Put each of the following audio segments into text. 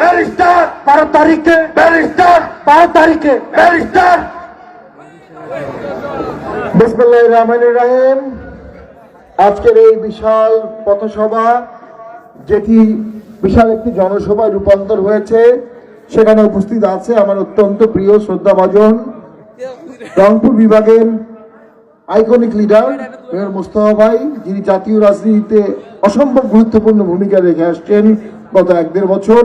Barrister, বারো তারিখে। Barrister, বারো তারিখে। ব্যারিস্টার। বিসমুল্লাহ আজকের এই বিশাল পথসভা, যেটি বিশাল একটি জনসভায় রূপান্তর হয়েছে, সেখানে উপস্থিত আছে আমার অত্যন্ত প্রিয় শ্রদ্ধাভাজন রংপুর বিভাগের আইকনিক লিডার মেয়র মোস্তফা ভাই, যিনি জাতীয় রাজনীতিতে অসম্ভব গুরুত্বপূর্ণ ভূমিকা রেখে আসছেন গত এক দেড় বছর।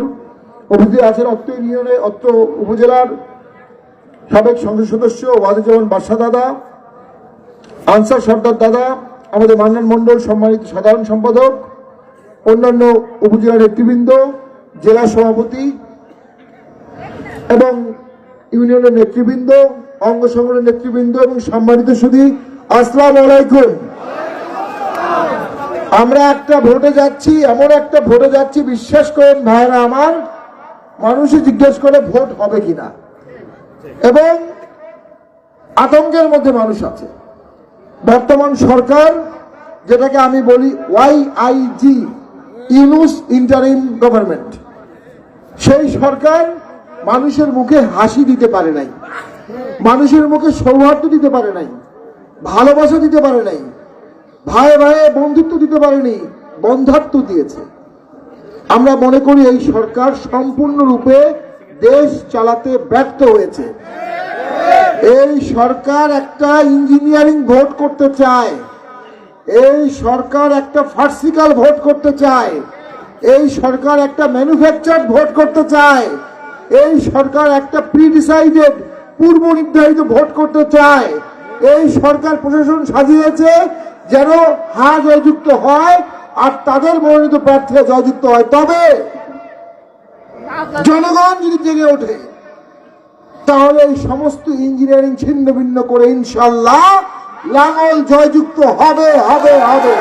উপস্থিত আছেন অত্র ইউনিয়নে, অত্র উপজেলার সাবেক সংসদ সদস্য ওয়াজুজ্জামান বাদশা দাদা, আনসার সর্দার দাদা, আমাদের মান্নান মণ্ডল সম্মানিত সাধারণ সম্পাদক, অন্যান্য উপজেলা নেতৃবৃন্দ, জেলা সভাপতি এবং ইউনিয়নের নেতৃবৃন্দ, অঙ্গ সংগঠনের নেতৃবৃন্দ এবং সম্মানিত সুদী আসসালাম আলাইকুম। আমরা একটা ভোটে যাচ্ছি, এমন একটা ভোটে যাচ্ছি, বিশ্বাস করেন ভাইরা আমার মানুষই জিজ্ঞেস করে ভোট হবে কিনা। এবং আতঙ্কের মধ্যে মানুষ আছে। বর্তমান সরকার, যেটাকে আমি বলি Y I G Yunus interim government সেই সরকার মানুষের মুখে হাসি দিতে পারে নাই। মানুষের মুখে সৌহার্দ্য দিতে পারে নাই। ভালোবাসা দিতে পারে নাই। ভাই ভাইয়ে বন্ধুত্ব দিতে পারেনি। বন্ধাত্ম দিয়েছে। আমরা মনে করি এই সরকার সম্পূর্ণরূপে দেশ চালাতে ব্যর্থ হয়েছে। এই সরকার একটা ইঞ্জিনিয়ারিং ভোট করতে চায়। এই সরকার একটা ফার্সিক্যাল ভোট করতে চায়। এই সরকার একটা ম্যানুফ্যাকচার ভোট করতে চায়। এই সরকার একটা প্রিডিসাইডেড পূর্ব নির্ধারিত ভোট করতে চায়। এই সরকার প্রশাসন সাজিয়েছে যেন হা জয়যুক্ত হয় আর তাদের মনোনীত প্রার্থীরা জয়যুক্ত হয়। তবে জনগণ যদি জেগে ওঠে, তাহলে এই সমস্ত ইঞ্জিনিয়ারিং ছিন্ন ভিন্ন করে ইনশাল্লাহ লাঙল জয়যুক্ত হবে হবে হবে।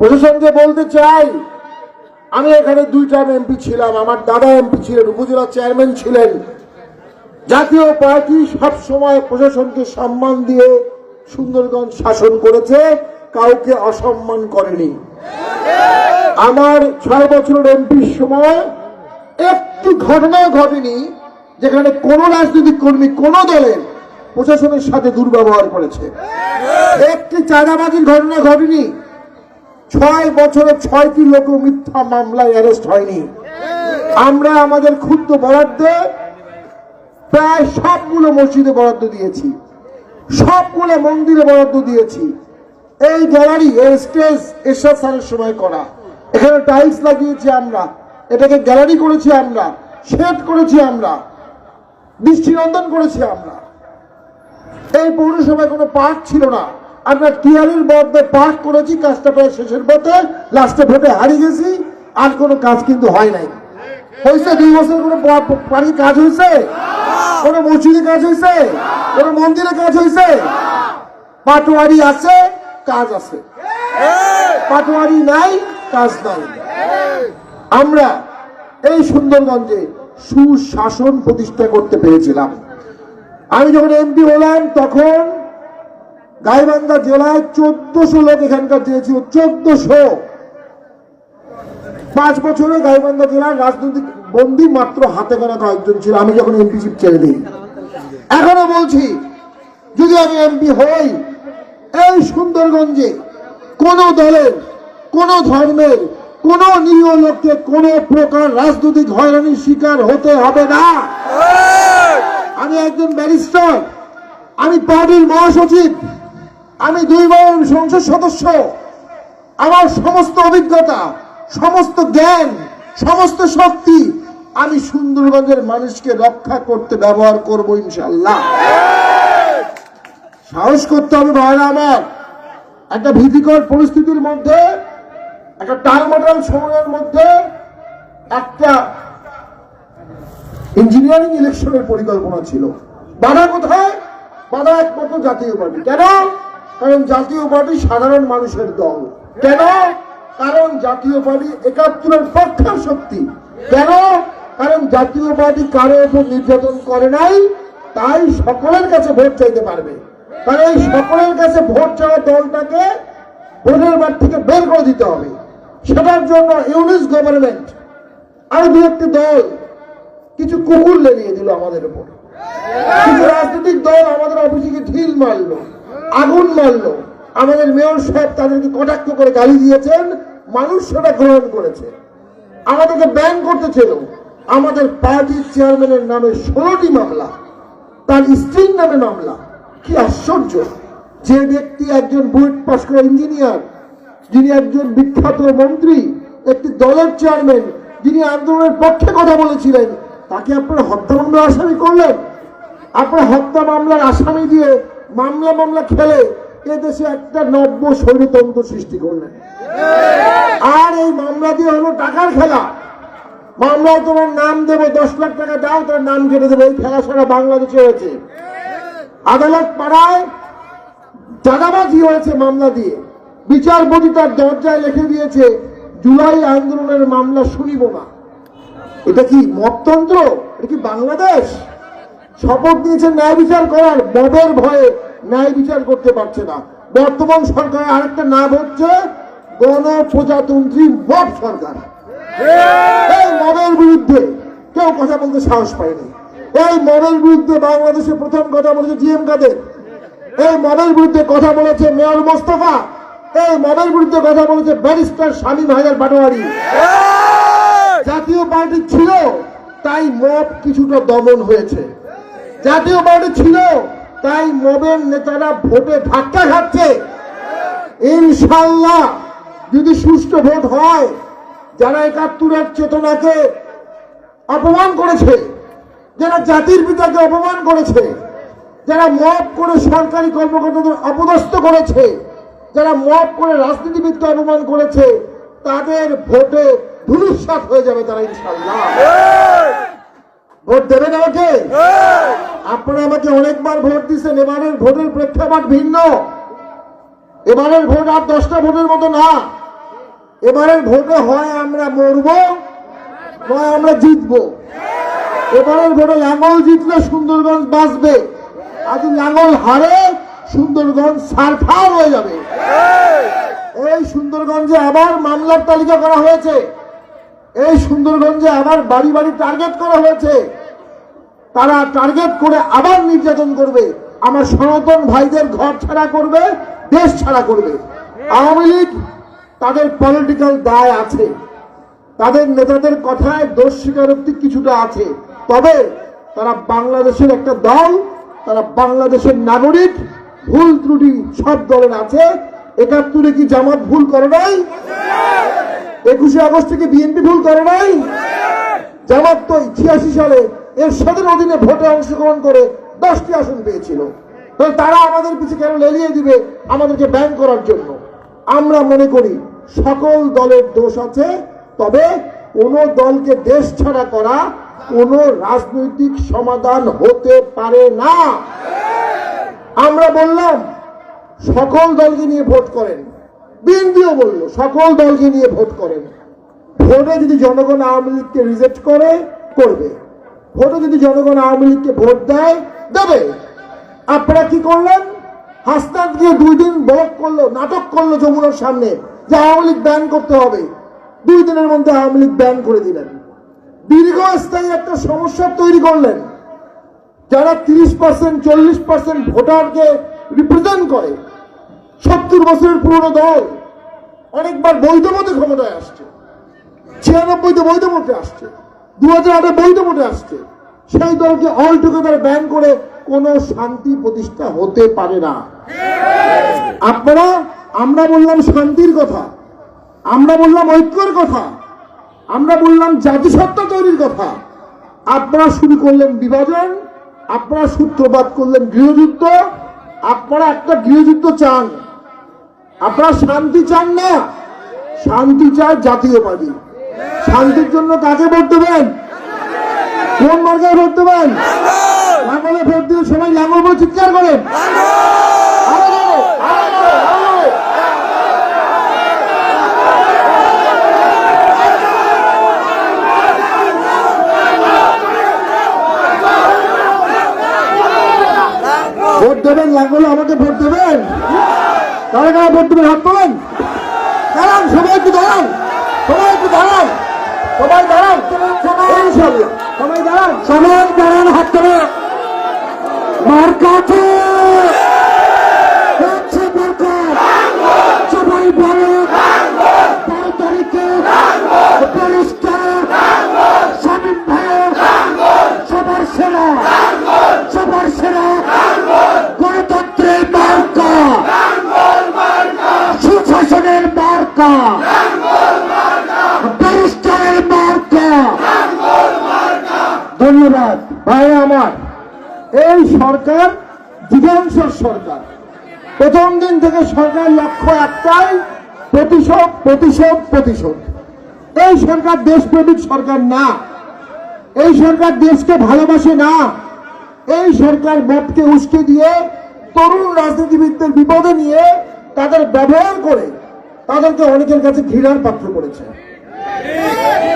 প্রশাসনকে বলতে চাই আমি এখানে দুই টাইম এমপি ছিলাম, আমার দাদা এমপি ছিলেন, উপজেলা চেয়ারম্যান ছিলেন। জাতীয় পার্টি সব সময় প্রশাসনকে সম্মান দিয়ে সুন্দরগঞ্জ শাসন করেছে, কাউকে অসম্মান করেনি। আমার ছয় বছরের এমপির সময় একটি ঘটনা ঘটেনি, যেখানে কোন রাজনৈতিক কর্মী, কোন দলের প্রশাসনের সাথে দুর্ব্যবহার করেছে। একটি চাঁদাবাজির ঘটনা ঘটেনি ছয় বছরে ছয়টি লোক মিথ্যা মামলায় অ্যারেস্ট হয়নি। আমরা আমাদের ক্ষুদ্র বরাদ্দে প্রায় সবগুলো মসজিদে বরাদ্দ দিয়েছি। সবগুলো মন্দিরে বরাদ্দ দিয়েছি। এই গ্যালারি এর স্টেজ এরশাদ স্যারের সময় করা। এখানে টাইলস লাগিয়েছি আমরা। এটাকে গ্যালারি করেছি আমরা। শেড করেছি আমরা। দৃষ্টিনন্দন করেছি আমরা। এই পৌরসভায় কোনো পার্ক ছিল না। আমরা টিয়ারির মধ্যে পার্ক করেছি, কাজটা প্রায় শেষের পথে লাস্টে ভোটে হারিয়ে গেছি, আর কোনো কাজ কিন্তু হয় নাই। হয়েছে দুই বছর কোনো বাড়ির কাজ হয়েছে? কোনো মসজিদে কাজ হয়েছে? কোনো মন্দিরে কাজ হয়েছে? পাটোয়ারি আছে, কাজ আছে। পাটোয়ারি নাই, কাজ নাই। আমরা এই সুন্দরগঞ্জে সুশাসন প্রতিষ্ঠা করতে পেরেছিলাম। আমি যখন এমপি হলাম, তখন গাইবান্ধা জেলায় চোদ্দশো লোক এখানকার দিয়েছিল চোদ্দশো। পাঁচ বছরে গাইবান্ধা জেলার রাজনৈতিক বন্দী মাত্র হাতে গোনা কয়েকজন ছিল আমি যখন এমপি শিপ ছেড়ে দিই। এখনও বলছি যদি আমি এমপি হই এই সুন্দরগঞ্জে কোন দলের কোন ধর্মের কোন নিরীহ লোককে কোন প্রকার রাজনৈতিক হয়রানির শিকার হতে হবে না। আমি একজন ব্যারিস্টার আমি পার্টির মহাসচিব। আমি দুই দুইবার সংসদ সদস্য। আমার সমস্ত অভিজ্ঞতা, সমস্ত জ্ঞান, সমস্ত শক্তি আমি সুন্দরবনের মানুষকে রক্ষা করতে ব্যবহার করব ইনশাল্লাহ সাহস করতে হবে ভাইরা আমার। একটা ভীতিকর পরিস্থিতির মধ্যে, একটা টালমাটাল সময়ের মধ্যে একটা ইঞ্জিনিয়ারিং ইলেকশনের পরিকল্পনা ছিল। বাধা কোথায়? বাধা একমাত্র জাতীয় পার্টি। কেন? কারণ জাতীয় পার্টি সাধারণ মানুষের দল। কেন? কারণ জাতীয় পার্টি একাত্তরের পক্ষের শক্তি। কেন? কারণ জাতীয় পার্টি কারও উপর নির্যাতন করে নাই, তাই সকলের কাছে ভোট চাইতে পারবে। তাহলে এই সকলের কাছে ভোট চাওয়া দলটাকে ভোটের বার থেকে বের করে দিতে হবে। সেটার জন্য ইউনিস গভর্নমেন্ট আর দু একটি দল কিছু কুকুর লেলিয়ে দিল আমাদের উপর। কিছু রাজনৈতিক দল আমাদের অফিসে ঢিল মারলো। আগুন মারলো। আমাদের মেয়র সাহেব তাদেরকে কটাক্ষ করে গালি দিয়েছেন, মানুষ সেটা গ্রহণ করেছে। আমাদেরকে ব্যান করতে ছিল। আমাদের পার্টির চেয়ারম্যানের নামে ষোলোটি মামলা, তার স্ত্রীর নামে মামলা। কি আশ্চর্য যে ব্যক্তি একজন বুয়েট পাস করা ইঞ্জিনিয়ার যিনি একজন বিখ্যাত মন্ত্রী, একটি দলের চেয়ারম্যান যিনি আন্দোলনের পক্ষে কথা বলেছিলেন, তাকে আপনারা হত্যা মামলার আসামি করলেন। আপনারা হত্যা মামলার আসামি দিয়ে মামলা মামলা খেলে এদেশে একটা নব্য স্বৈরতন্ত্র সৃষ্টি করলেন আর এই মামলা দিয়ে হলো টাকার খেলা। মামলায় তোমার নাম দেবো, দশ লাখ টাকা দাও, তার নাম কেটে দেবো। এই খেলা সারা বাংলাদেশে হয়েছে। আদালত পাড়ায় চাঁদাবাজি হয়েছে মামলা দিয়ে। বিচারপতি তার দরজায় লিখে দিয়েছে, জুলাই আন্দোলনের মামলা শুনিব না। এটা কি মতন্ত্র এটা কি বাংলাদেশ? শপথ নিয়েছে ন্যায় বিচার করার মবের ভয়ে ন্যায় বিচার করতে পারছে না। বর্তমান সরকারের আরেকটা নাম হচ্ছে গণপ্রজাতন্ত্রী মব সরকার। এই মবের বিরুদ্ধে কেউ কথা বলতে সাহস পায়নি। এই মবের বিরুদ্ধে বাংলাদেশে প্রথম কথা বলেছে জিএম কাদের। এই মবের বিরুদ্ধে কথা বলেছে মেয়র মোস্তফা। এই মবের বিরুদ্ধে কথা বলেছে ব্যারিস্টার শামীম হাজার পাটোয়ারি। জাতীয় পার্টি ছিল তাই মব কিছুটা দমন হয়েছে। জাতীয় পার্টি ছিল, তাই মবের নেতারা ভোটে ধাক্কা খাচ্ছে। ইনশাল্লাহ যদি সুষ্ঠু ভোট হয়, যারা একাত্তরের চেতনাকে অপমান করেছে, যারা জাতির পিতাকে অপমান করেছে, যারা মব করে সরকারি কর্মকর্তাদের অপদস্থ করেছে, যারা মব করে রাজনীতিবিদকে অপমান করেছে, তাদের ভোটে ধুলিস্বাত হয়ে যাবে তারা ইনশাল্লাহ ভোট দেবেন আমাকে? আপনারা আমাকে অনেকবার ভোট দিচ্ছেন এবারের ভোটের প্রেক্ষাপট ভিন্ন। এবারের ভোট আর দশটা ভোটের মতো না। এবারের ভোটে হয় আমরা মরবো নয় আমরা জিতবো। এবারের ভোটে লাঙ্গল জিতলে সুন্দরগঞ্জ বাঁচবে। আজ লাঙ্গল হারে সুন্দরগঞ্জ সারখার হয়ে যাবে। এই সুন্দরগঞ্জে আবার মামলার তালিকা করা হয়েছে। এই সুন্দরগঞ্জে আবার বাড়ি বাড়ি টার্গেট করা হয়েছে। তারা টার্গেট করে আবার নির্যাতন করবে। আমার সনাতন ভাইদের ঘর ছাড়া করবে, দেশ ছাড়া করবে। আওয়ামী লীগ তাদের পলিটিক্যাল দায় আছে। তাদের নেতাদের কথায় দোষ স্বীকারোক্তি কিছুটা আছে। তবে তারা বাংলাদেশের একটা দল, তারা বাংলাদেশের নাগরিক, ভুল ত্রুটি সব দলের আছে। একাত্তরে কি জামাত ভুল করে নাই? একুশে আগস্ট থেকে বিএনপি ভুল করে নাই? জামাত তো ছিয়াশি সালে এর সাথের অধীনে ভোটে অংশগ্রহণ করে দশটি আসন পেয়েছিল। তাহলে তারা আমাদের পিছিয়ে কেন লেলিয়ে দিবে আমাদেরকে ব্যান করার জন্য? আমরা মনে করি সকল দলের দোষ আছে, তবে কোন দলকে দেশ ছাড়া করা কোন রাজনৈতিক সমাধান হতে পারে না। আমরা বললাম, সকল দলকে নিয়ে ভোট করেন। বিএনপিও বলল, সকল দলকে নিয়ে ভোট করেন। ভোটে যদি জনগণ আওয়ামী লীগকে রিজেক্ট করে, করবে। ভোটে যদি জনগণ আওয়ামী লীগকে ভোট দেয়, দেবে। আপনারা কি করলেন? হাসনাত গিয়ে দুই দিন ব্লক করল, নাটক করল যমুনার সামনে যে আওয়ামী লীগ ব্যান করতে হবে। দুই দিনের মধ্যে আওয়ামী লীগ ব্যান করে দিলেন। দীর্ঘস্থায়ী একটা সমস্যা তৈরি করলেন। যারা তিরিশ পার্সেন্ট চল্লিশ পার্সেন্ট ভোটারকে রিপ্রেজেন্ট করে, সত্তর বছরের পুরনো দল, অনেকবার বৈধ মতে ক্ষমতায় আসছে। ছিয়ানব্বইতে বৈধ মতে আসছে। দু হাজার আটে বৈধ মতে আসছে। সেই দলকে অল টুগেদার ব্যান করে কোনো শান্তি প্রতিষ্ঠা হতে পারে না। আপনারা, আমরা বললাম শান্তির কথা, আমরা বললাম ঐক্যের কথা, আমরা বললাম জাতিসত্তা তৈরির কথা। আপনারা শুরু করলেন বিভাজন, আপনারা সূত্রপাত করলেন গৃহযুদ্ধ, আপনারা একটা গৃহযুদ্ধ চান। আপনারা শান্তি চান না, শান্তি চায় জাতীয় পার্টি শান্তির জন্য কাকে ভোট দেবেন? কোন মার্কায় ভোট দেবেন? লাঙ্গলে ভোট দিয়ে সবাই লাঙ্গল বলে চিৎকার করেন। ভোট দেবেন লাগলে আমাকে ভোট দেবেন? কারা কারা ভোট দেবেন? হাত একটু দাঁড়ান, সবাই একটু দাঁড়ান। সবাই দাঁড়ান। সবাই দাঁড়ান। সবাই দাঁড়ান, হাত ধরে। মার কাছে। সবাই বলে। বারো তারিখে পরিষ্কার স্বামীন সবার সেরা। সবার সেরা গণতন্ত্রের মার্কা ধন্যবাদ। ভাই আমার, এই সরকার যুগাংশর সরকার। প্রথম দিন থেকে সরকার লক্ষ্য একটাই, প্রতিশোধ প্রতিশোধ প্রতিশোধ। এই সরকার দেশপ্রেমিক সরকার না। এই সরকার দেশকে ভালোবাসে না। এই সরকার মতকে উস্কে দিয়ে তরুণ রাজনীতিবিদদের বিপদে নিয়ে তাদের ব্যবহার করে তাদেরকে অনেকের কাছে ঘৃণার পাত্র করেছে।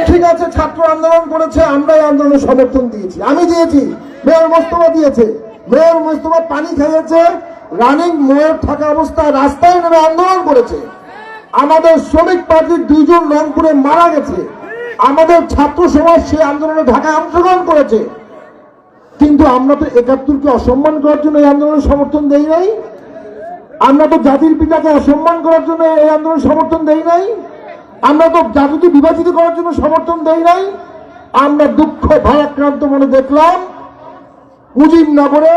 ঠিক আছে, ছাত্র আন্দোলন করেছে আমরা এই আন্দোলনে সমর্থন দিয়েছি। আমি দিয়েছি, মেয়র মোস্তফা দিয়েছে। মেয়র মোস্তফা পানি খেয়েছে, রানিং মেয়র থাকা অবস্থায় রাস্তায় নেমে আন্দোলন করেছে। আমাদের শ্রমিক পার্টির দুইজন রংপুরে মারা গেছে। আমাদের ছাত্র সমাজ সেই আন্দোলনে ঢাকায় অংশগ্রহণ করেছে। কিন্তু আমরা তো একাত্তরকে অসম্মান করার জন্য এই আন্দোলনের সমর্থন দেই নাই। আমরা তো জাতির পিতাকে অসম্মান করার জন্য এই আন্দোলন সমর্থন দেই নাই। আমরা তো জাতিকে বিভাজিত করার জন্য সমর্থন দেই নাই। আমরা দুঃখ ভারাক্রান্ত মনে দেখলাম। মুজিবনগরে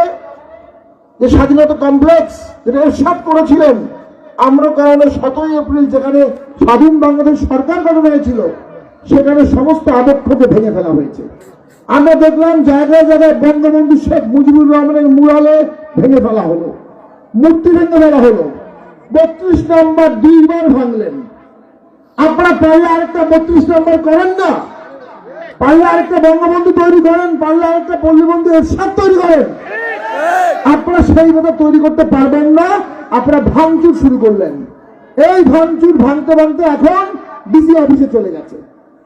যে স্বাধীনতা কমপ্লেক্স যেটা এরশাদ করেছিলেন, আমরা কারণে সতেরোই এপ্রিল যেখানে স্বাধীন বাংলাদেশ সরকার গঠন হয়েছিল, সেখানে সমস্ত আদক্ষকে ভেঙে ফেলা হয়েছে। আমরা দেখলাম জায়গায় জায়গায় বঙ্গবন্ধু শেখ মুজিবুর রহমানের মুরালে ভেঙে ফেলা হলো, মূর্তি ভেঙে ফেলা হলো। বত্রিশ নম্বর দুইবার ভাঙলেন। আপনারা পারলে আরেকটা বত্রিশ নম্বর করেন না। পারলে আরেকটা বঙ্গবন্ধু তৈরি করেন পারলে আরেকটা পল্লীবন্ধু এরশাদ তৈরি করেন। আপনারা সেইভাবে তৈরি করতে পারবেন না, আপনারা ভাঙচুর শুরু করলেন। এই ভাঙচুর ভাঙতে ভাঙতে এখন ডিসি অফিসে চলে গেছে।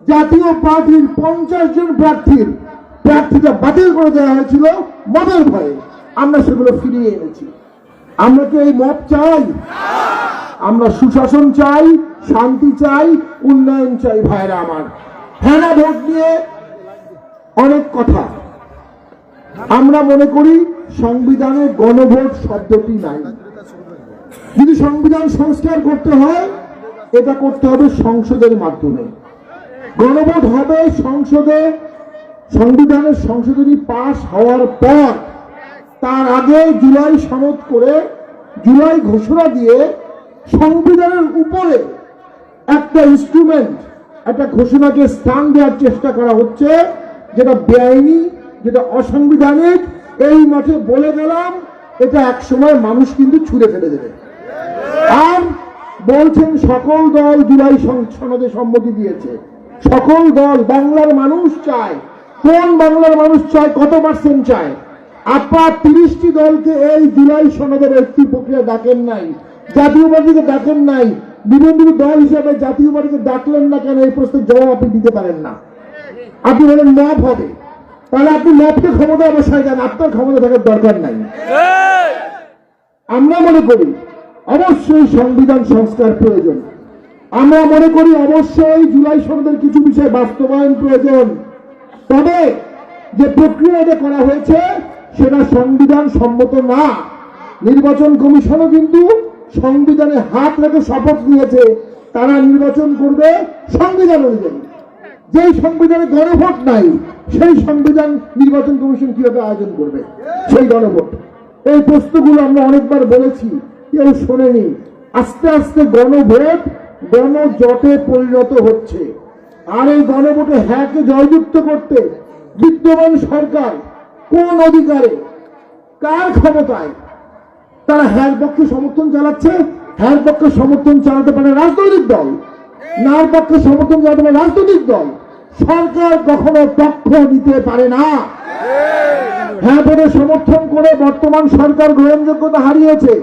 জাতীয় পার্টির পঞ্চাশ জন প্রার্থীর প্রার্থীটা বাতিল করে দেওয়া হয়েছিল মদের ভয়ে। আমরা সেগুলো ফিরিয়ে এনেছি। আমরা কি এই মত চাই? আমরা সুশাসন চাই, শান্তি চাই, উন্নয়ন চাই ভাইরা আমার। হেনা ভোট নিয়ে অনেক কথা। আমরা মনে করি সংবিধানে গণভোট শব্দটি নাই। যদি সংবিধান সংস্কার করতে হয়, এটা করতে হবে সংসদের মাধ্যমে। গণভোট হবে সংসদে, সংবিধানের সংশোধনী পাশ হওয়ার পর, তার আগে জুলাই সনদ করে, জুলাই ঘোষণা দিয়ে সংবিধানের উপরে একটা ইনস্ট্রুমেন্ট একটা ঘোষণাকে স্থান দেওয়ার চেষ্টা করা হচ্ছে, যেটা বেআইনি, যেটা অসাংবিধানিক, এই মাঠে বলে গেলাম, এটা এক সময় মানুষ কিন্তু ছুঁড়ে ফেলে দেবে। আর বলছেন সকল দল জুলাই সনদে সম্মতি দিয়েছে। সকল দল, বাংলার মানুষ চায়। কোন বাংলার মানুষ চায়, কত পার্সেন্ট চায়? আপনার তিরিশটি দলকে এই জুলাই সনদের একটি প্রক্রিয়া ডাকেন নাই। জাতীয় পার্টিকে ডাকেন নাই বিভিন্ন দল হিসাবে জাতীয় পার্টিকে ডাকলেন না কেন? এই প্রশ্নের জবাব আপনি দিতে পারেন না। আপনি বলেন মপ হবে। তাহলে আপনি মপকে ক্ষমতা অবশ্যই দেন, আপনার ক্ষমতা থাকার দরকার নাই। আমরা মনে করি অবশ্যই সংবিধান সংস্কার প্রয়োজন। আমরা মনে করি অবশ্যই জুলাই সনদের কিছু বিষয় বাস্তবায়ন প্রয়োজন। তবে যে প্রক্রিয়াটা করা হয়েছে, সেটা সংবিধান সম্মত না। নির্বাচন কমিশনও কিন্তু সংবিধানে হাত রেখে শপথ নিয়েছে, তারা নির্বাচন করবে সংবিধান অনুযায়ী। যেই সংবিধানে গণভোট নাই, সেই সংবিধান নির্বাচন কমিশন কীভাবে আয়োজন করবে? সেই গণভোট। এই প্রশ্নগুলো আমরা অনেকবার বলেছি, কেউ শোনেনি। আস্তে আস্তে গণভোট গণজটে পরিণত হচ্ছে। আর এই গণভোটে হ্যাঁকে জয়যুক্ত করতে বিদ্যমান সরকার কোন অধিকারে, কার ক্ষমতায় তারা হ্যার পক্ষে সমর্থন চালাচ্ছে হ্যার পক্ষে সমর্থন চালাতে পারে রাজনৈতিক দল, নার পক্ষে সমর্থন চালাতে পারে রাজনৈতিক দল। সরকার কখনো পক্ষ নিতে পারে না। হ্যাঁ ভোটে সমর্থন করে বর্তমান সরকার গ্রহণযোগ্যতা হারিয়েছে,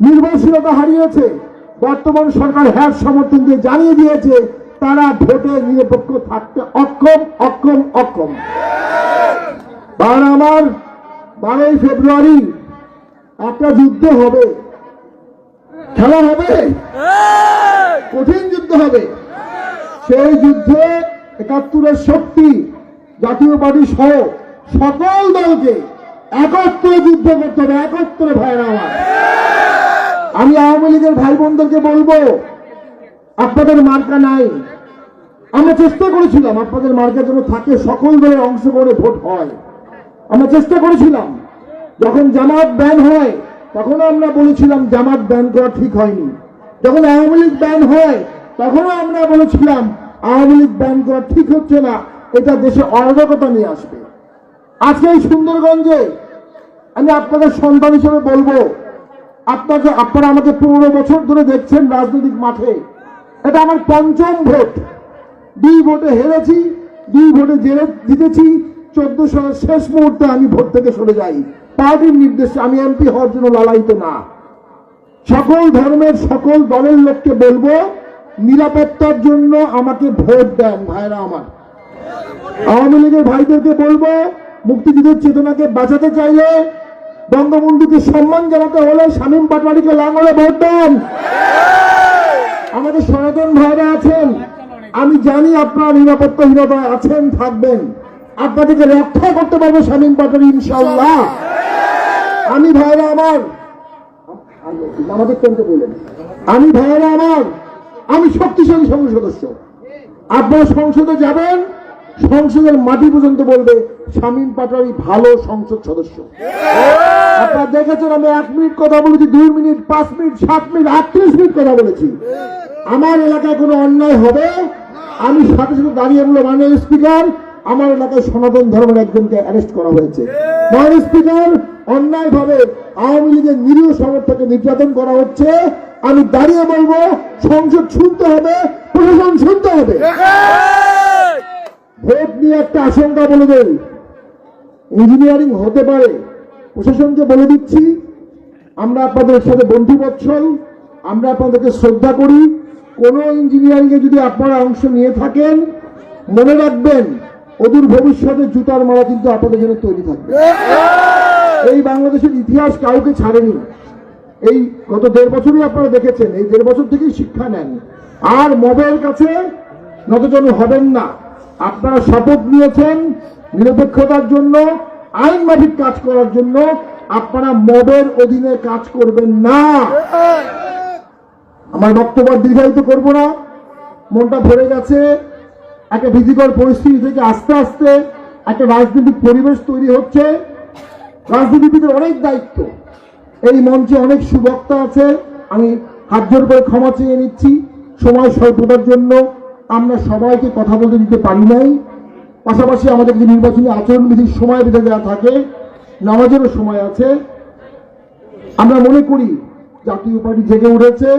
নির্ভরশীলতা হারিয়েছে, বর্তমান সরকার হ্যাঁ সমর্থন দিয়ে জানিয়ে দিয়েছে, তারা ভোটে নিরপেক্ষ থাকতে অক্ষম অক্ষম অক্ষম। বার আমার বারোই ফেব্রুয়ারি একটা যুদ্ধ হবে। খেলা হবে। কঠিন যুদ্ধ হবে। সেই যুদ্ধে একাত্তরের শক্তি জাতীয় পার্টি সহ সকল দলকে একত্রে যুদ্ধ করতে হবে একত্রে ভাইরা আমার আমি আওয়ামী লীগের ভাই বোনদেরকে বলব আপনাদের মার্কা নাই। আমরা চেষ্টা করেছিলাম আপনাদের মার্কা যেন থাকে সকল দলের অংশ করে ভোট হয়। আমরা চেষ্টা করেছিলাম। যখন জামাত ব্যান হয় তখন আমরা বলেছিলাম জামাত ব্যান করা ঠিক হয়নি। যখন আওয়ামী লীগ ব্যান হয়, তখনও আমরা বলেছিলাম আওয়ামী লীগ ব্যান করা ঠিক হচ্ছে না, এটা দেশে অরাজকতা নিয়ে আসবে। আজকে এই সুন্দরগঞ্জে আমি আপনাদের সন্তান হিসেবে বলব, আপনাকে, আপনারা আমাকে পনেরো বছর ধরে দেখছেন রাজনৈতিক মাঠে। এটা আমার পঞ্চম ভোট। দুই ভোটে হেরেছি, দুই ভোটে জেলে, জিতেছি চোদ্দ সালের শেষ মুহূর্তে আমি ভোট থেকে সরে যাই। পার্টির নির্দেশে আমি এমপি হওয়ার জন্য লালায়িত না। সকল ধর্মের, সকল দলের লোককে বলব, নিরাপত্তার জন্য আমাকে ভোট দেন ভাইরা আমার। আওয়ামী লীগের ভাইদেরকে বলব, মুক্তিযুদ্ধের চেতনাকে বাঁচাতে চাইলে বঙ্গবন্ধুকে সম্মান জানাতে হলে শামীম পাটওয়ারিকে লাঙ্গলে ভোট দেন। আমাদের সনাতন ভাইরা আছেন, আমি জানি আপনারা নিরাপত্তাহীনতায় আছেন, থাকবেন। আপনাদেরকে রক্ষা করতে পারব শামীম পাটওয়ারি ইনশাল্লাহ আমি ভাইরা আমার। আমাদের কেন্দ্রে বললেন আমি ভাইরা আমার। আমি শক্তিশালী সংসদ সদস্য। আপনারা সংসদে যাবেন, সংসদের মাটি পর্যন্ত বলবে, শামীম পাটোয়ারি ভালো সংসদ সদস্য। আপনারা দেখেছেন আমি এক মিনিট কথা বলেছি, দুই মিনিট, পাঁচ মিনিট, সাত মিনিট, আটত্রিশ মিনিট কথা বলেছি। আমার এলাকায় কোনো অন্যায় হবে? আমি সাথে সাথে দাঁড়িয়ে বলব, মাননীয় স্পিকার আমার এলাকায় সনাতন ধর্মের একজনকে অ্যারেস্ট করা হয়েছে। মাননীয় স্পিকার অন্যায় ভাবে আওয়ামী লীগের নিরীহ সমর্থকে নির্যাতন করা হচ্ছে। আমি দাঁড়িয়ে বলব, সংসদ শুনতে হবে, প্রশাসন শুনতে হবে। ভোট নিয়ে একটা আশঙ্কা বলে দেন ইঞ্জিনিয়ারিং হতে পারে, প্রশাসনকে বলে দিচ্ছি, আমরা আপনাদের সাথে বন্ধু বৎসল আমরা আপনাদেরকে শ্রদ্ধা করি। কোন ইঞ্জিনিয়ারিং এ যদি আপনারা অংশ নিয়ে থাকেন, মনে রাখবেন অদূর ভবিষ্যতে জুতার মারা কিন্তু আপনাদের জন্য তৈরি থাকবে। এই বাংলাদেশের ইতিহাস কাউকে ছাড়েনি। এই গত দেড় বছরই আপনারা দেখেছেন, এই দেড় বছর থেকেই শিক্ষা নেন। আর মবের কাছে নতজন হবেন না। আপনারা শপথ নিয়েছেন নিরপেক্ষতার জন্য, আইন মাফিক কাজ করার জন্য। আপনারা মবের অধীনে কাজ করবেন না। আমার বক্তব্য দীর্ঘায়িত করব না। মনটা ভরে গেছে। একটা ভীতিকর পরিস্থিতি থেকে আস্তে আস্তে একটা রাজনৈতিক পরিবেশ তৈরি হচ্ছে। রাজনীতিবিদের অনেক দায়িত্ব। এই মঞ্চে অনেক সুবক্তা আছে। আমি হাত জোর করে ক্ষমা চেয়ে নিচ্ছি। সময় স্বল্পতার জন্য আমরা সবাইকে কথা বলতে দিতে পারি নাই। পাশাপাশি আমাদের যে নির্বাচনী আচরণবিধির সময় বেঁধে দেওয়া থাকে, নামাজেরও সময় আছে। আমরা মনে করি জাতীয় পার্টি জেগে উঠেছে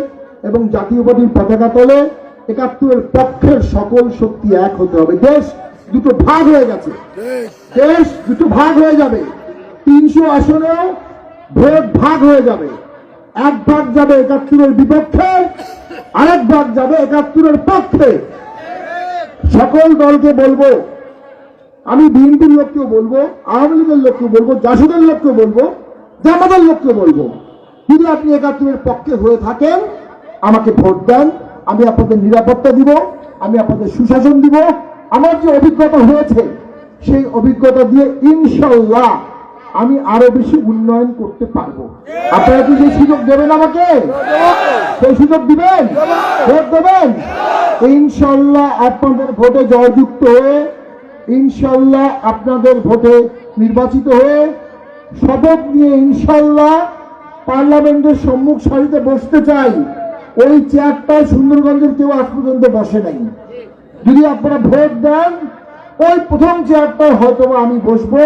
এবং জাতীয় পার্টির পতাকা তলে একাত্তরের পক্ষের সকল শক্তি এক হতে হবে। দেশ দুটো ভাগ হয়ে গেছে। দেশ। দুটো ভাগ হয়ে যাবে। তিনশো আসনেও ভোট ভাগ হয়ে যাবে। এক ভাগ যাবে একাত্তরের বিপক্ষে আরেক ভাগ যাবে একাত্তরের পক্ষে। সকল দলকে বলব আমি বিএনপির লোককেও বলব আওয়ামী লীগের লোককেও বলব জাসদের লোককেও বলব জামাতের লোককে বলব। যদি আপনি একাত্তরের পক্ষে হয়ে থাকেন আমাকে ভোট দেন। আমি আপনাদের নিরাপত্তা দিব, আমি আপনাদের সুশাসন দিব। আমার যে অভিজ্ঞতা হয়েছে, সেই অভিজ্ঞতা দিয়ে ইনশাল্লাহ আমি আরও বেশি উন্নয়ন করতে পারব। আপনারা কি সেই সুযোগ দেবেন আমাকে? সেই সুযোগ দিবেন? ভোট দেবেন? ইনশাল্লাহ আপনাদের ভোটে জয়যুক্ত হয়ে ইনশাল্লাহ আপনাদের ভোটে নির্বাচিত হয়ে, শপথ নিয়ে ইনশাল্লাহ পার্লামেন্টের সম্মুখ সারিতে বসতে চাই। ওই চেয়ারটায় সুন্দরগঞ্জের কেউ আজ পর্যন্ত বসে নাই। যদি আপনারা ভোট দেন, ওই প্রথম চেয়ারটায় হয়তো আমি বসবো।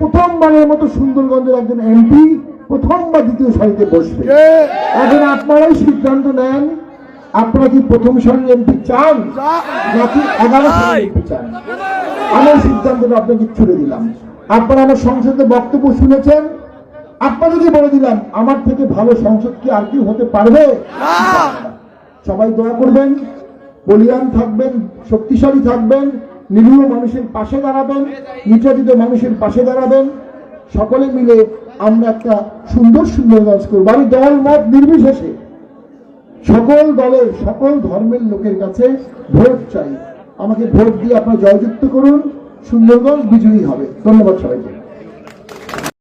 প্রথমবারের মতো সুন্দরগঞ্জের একজন এমপি প্রথম বা দ্বিতীয় সারিতে বসবে। এখন আপনারাই সিদ্ধান্ত নেন, আপনারা কি প্রথম সারির এমপি চান? নাকি এগারো সারির এমপি চান? আমার সিদ্ধান্তটা আপনাকে ছুড়ে দিলাম। আপনারা আমার সংসদে বক্তব্য শুনেছেন আপনাদেরকে বলে দিলাম আমার থেকে ভালো সংসদ কি আর কি হতে পারবে? সবাই দোয়া করবেন বলিয়ান থাকবেন শক্তিশালী থাকবেন নিরীহ মানুষের পাশে দাঁড়াবেন নির্যাতিত মানুষের পাশে দাঁড়াবেন। সকলে মিলে আমরা একটা সুন্দর সুন্দরগঞ্জ করব। আমি দল মত নির্বিশেষে সকল দলের সকল ধর্মের লোকের কাছে ভোট চাই। আমাকে ভোট দিয়ে আপনারা জয়যুক্ত করুন। সুন্দরগঞ্জ বিজয়ী হবে। ধন্যবাদ সবাইকে।